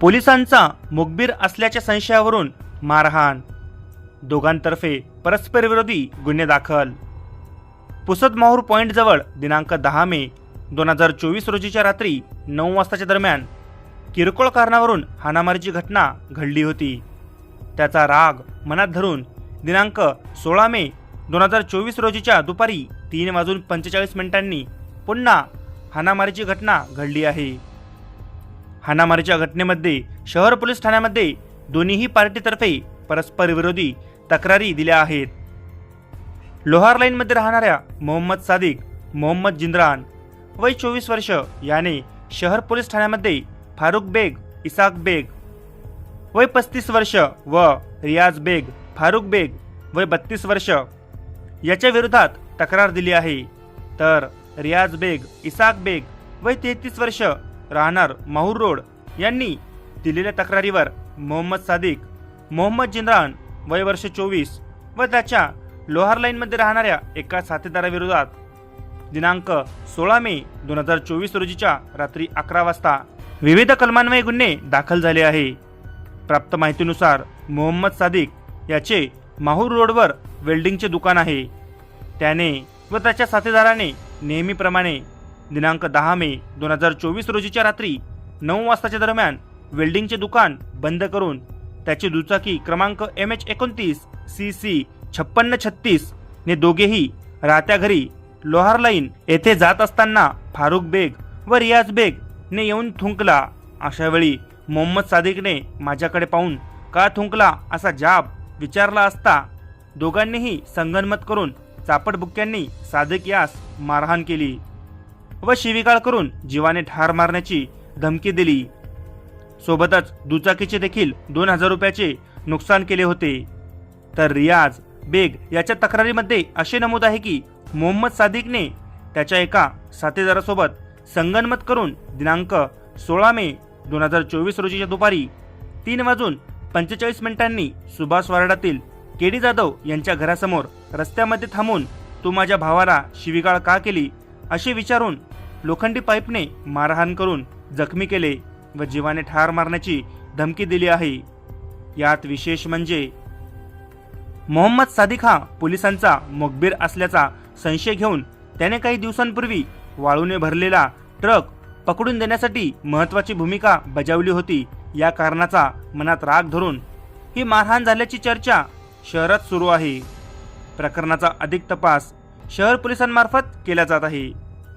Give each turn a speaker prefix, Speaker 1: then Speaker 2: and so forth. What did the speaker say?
Speaker 1: पोलिसांचा मुखबीर असल्याच्या संशयावरून मारहाण. दोघांतर्फे परस्पर विरोधी गुन्हे दाखल. पुसद माहूर पॉईंटजवळ दिनांक दहा मे दोन हजार चोवीस रोजीच्या रात्री नऊ वाजताच्या दरम्यान किरकोळ कारणावरून हाणामारीची घटना घडली होती. त्याचा राग मनात धरून दिनांक सोळा मे दोन हजार चोवीस रोजीच्या दुपारी तीन वाजून पंचेचाळीस मिनिटांनी पुन्हा हाणामारीची घटना घडली आहे. हाणामारीच्या घटनेमध्ये शहर पोलीस ठाण्यामध्ये दोन्हीही पार्टीतर्फे परस्पर विरोधी तक्रारी दिल्या आहेत. लोहार लाईनमध्ये राहणाऱ्या मोहम्मद सादिक मोहम्मद जिंद्रान वय चोवीस वर्ष याने शहर पोलीस ठाण्यामध्ये फारुख बेग इसाक बेग वय पस्तीस वर्ष व रियाज बेग फारुख बेग वय बत्तीस वर्ष याच्या विरोधात तक्रार दिली आहे. तर रियाज बेग इसाक बेग वय तेहतीस वर्ष राहणार माहूर रोड यांनी दिलेल्या तक्रारीवर मोहम्मद सादिक मोहम्मद जिंद्रान वय वर्ष चोवीस व त्याच्या लोहार लाईनमध्ये राहणाऱ्या एका साथीदाराविरोधात दिनांक सोळा मे दोन हजार चोवीस रोजीच्या रात्री अकरा वाजता विविध कलमान्वये गुन्हे दाखल झाले आहे. प्राप्त माहितीनुसार मोहम्मद सादिक याचे माहूर रोडवर वेल्डिंगचे दुकान आहे. त्याने व त्याच्या साथीदाराने नेहमीप्रमाणे दिनांक दहा मे दोन हजार चोवीस रोजीच्या रात्री नऊ वाजताच्या दरम्यान वेल्डिंगचे दुकान बंद करून त्याची दुचाकी क्रमांक एम एच एकोणतीस सी सी छप्पन्न छत्तीस ने दोघेही राहत्या घरी लोहार लाईन येथे जात असताना फारुख बेग व रियाज बेग ने येऊन थुंकला. अशा वेळी मोहम्मद सादिकने माझ्याकडे पाहून का थुंकला? असा जाब विचारला असता दोघांनीही संगनमत करून चापटबुक्क्यांनी सादिक यास मारहाण केली. व शिवीगाळ करून जीवाने ठार मारण्याची धमकी दिली. सोबतच दुचाकीचे देखील दोन हजार रुपयाचे नुकसान केले होते. तर रियाज बेग याच्या तक्रारीमध्ये असे नमूद आहे की मोहम्मद सादिकने त्याच्या एका साथीदारासोबत संगनमत करून दिनांक सोळा मे दोन हजार चोवीस रोजीच्या दुपारी तीन वाजून पंचेचाळीस मिनिटांनी सुभाष वार्डातील केडी जाधव यांच्या घरासमोर रस्त्यामध्ये थांबून तू माझ्या भावाला शिवीगाळ का केली? असे विचारून लोखंडी पाईपने मारहाण करून जखमी केले व जीवाने ठार मारण्याची धमकी दिली आहे. यात विशेष म्हणजे मोहम्मद सादिक हा पोलिसांचा मुखबीर असल्याचा संशय घेऊन त्याने काही दिवसांपूर्वी वाळूने भरलेला ट्रक पकडून देण्यासाठी महत्वाची भूमिका बजावली होती. या कारणाचा मनात राग धरून ही मारहाण झाल्याची चर्चा शहरात सुरू आहे. प्रकरणाचा अधिक तपास शहर पोलिसांमार्फत केला जात आहे.